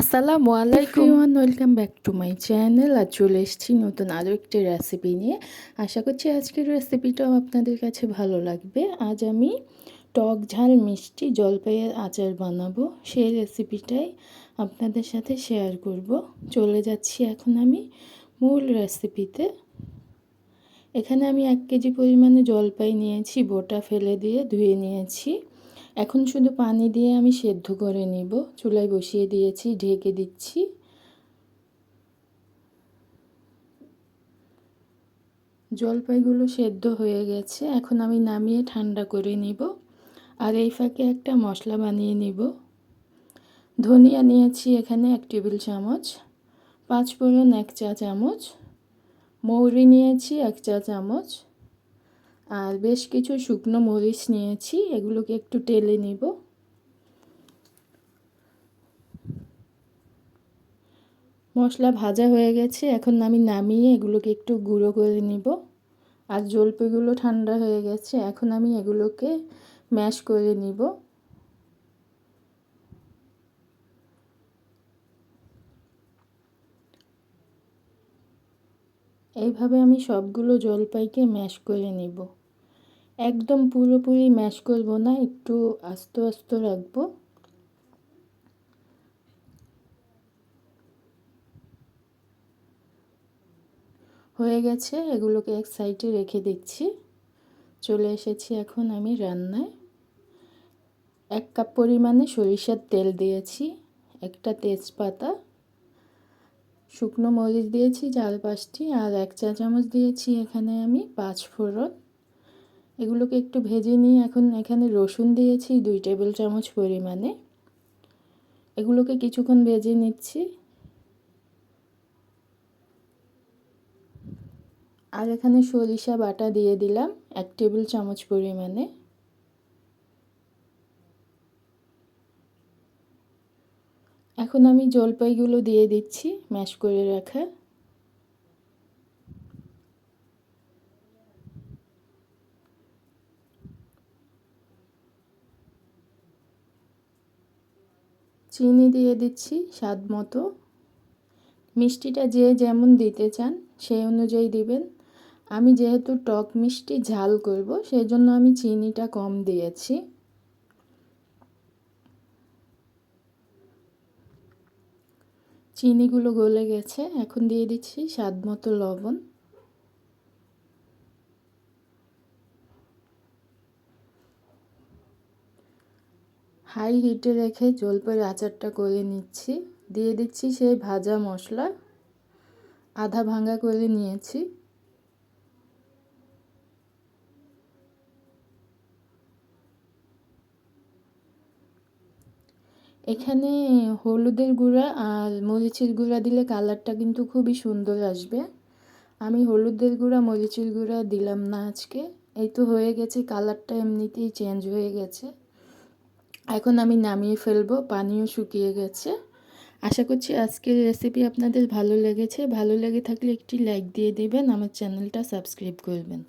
আসসালামু আলাইকুম। Welcome back to my channel আর চলে এসেছি নতুন আরও একটি রেসিপি নিয়ে। আশা করছি আজকের রেসিপিটাও আপনাদের কাছে ভালো লাগবে। আজ আমি টক ঝাল মিষ্টি জলপাইয়ের আচার বানাবো। সেই রেসিপিটাই আপনাদের সাথে শেয়ার করব। চলে যাচ্ছি এখন আমি মূল রেসিপিতে এখানে আমি এক কেজি পরিমাণে জলপাই নিয়েছি। বোটা ফেলে দিয়ে ধুয়ে নিয়েছি। এখন শুধু পানি দিয়ে আমি সেদ্ধ করে নিব। চুলায় বসিয়ে দিয়েছি, ঢেকে দিচ্ছি। জলপাইগুলো সেদ্ধ হয়ে গেছে, এখন আমি নামিয়ে ঠান্ডা করে নিব। আর এই ফাঁকে একটা মশলা বানিয়ে নিব। ধনিয়া নিয়েছি এখানে এক টেবিল চামচ পাঁচ ফোড়ন এক চা চামচ, মৌরি নিয়েছি এক চা চামচ আর বেশ কিছু শুকনো মরিচ নিয়েছি, এগুলোকে একটু টেলে নেব। মশলা ভাজা হয়ে গেছে, এখন আমি নামিয়ে এগুলোকে একটু গুঁড়ো করে নিব। আর জলপিগুলো ঠান্ডা হয়ে গেছে, এখন আমি এগুলোকে ম্যাশ করে নিব। এইভাবে আমি সবগুলো জলপাইকে ম্যাশ করে নিব। একদম পুরোপুরি ম্যাশ করব না, একটু আস্ত আস্ত রাখব। হয়ে গেছে, এগুলোকে এক সাইডে রেখে দিচ্ছি। চলে এসেছি এখন আমি রান্নায়। এক কাপ পরিমাণে সরিষার তেল দিয়েছি, একটা তেজপাতা। শুকনো মরিচ দিয়েছি চার পাঁচটি, আর এক চা চামচ দিয়েছি এখানে আমি পাঁচ ফোড়ন। এগুলোকে একটু ভেজে নিয়ে এখন এখানে রসুন দিয়েছি দুই টেবিল চামচ পরিমাণে। এগুলোকে কিছুক্ষণ ভেজে নিচ্ছি। আর এখানে সরিষা বাটা দিয়ে দিলাম এক টেবিল চামচ পরিমাণে। এখন আমি জলপাইগুলো দিয়ে দিচ্ছি ম্যাশ করে রাখা। চিনি দিয়ে দিচ্ছি স্বাদ মতো। মিষ্টিটা যে যেমন দিতে চান সেই অনুযায়ী দিবেন। আমি যেহেতু টক মিষ্টি ঝাল করব সেই জন্য আমি চিনিটা কম দিয়েছি। চিনিগুলো গলে গেছে, এখন দিয়ে দিচ্ছি স্বাদ মতো লবণ। হাই হিটে রেখে জলপাইয়ের আচারটা করে নিচ্ছি। দিয়ে দিচ্ছি সেই ভাজা মশলা। আধা ভাঙা করে নিয়েছি। এখানে হলুদের গুঁড়া আর মরিচের গুঁড়া দিলে কালারটা কিন্তু খুবই সুন্দর আসবে। আমি হলুদের গুঁড়া, মরিচের গুঁড়া দিলাম না আজকে। এই তো হয়ে গেছে, কালারটা এমনিতেই চেঞ্জ হয়ে গেছে। এখন আমি নামিয়ে ফেলব, পানিও শুকিয়ে গেছে। আশা করছি আজকের রেসিপি আপনাদের ভালো লেগেছে। ভালো লেগে থাকলে একটি লাইক দিয়ে দেবেন, আমার চ্যানেলটা সাবস্ক্রাইব করবেন।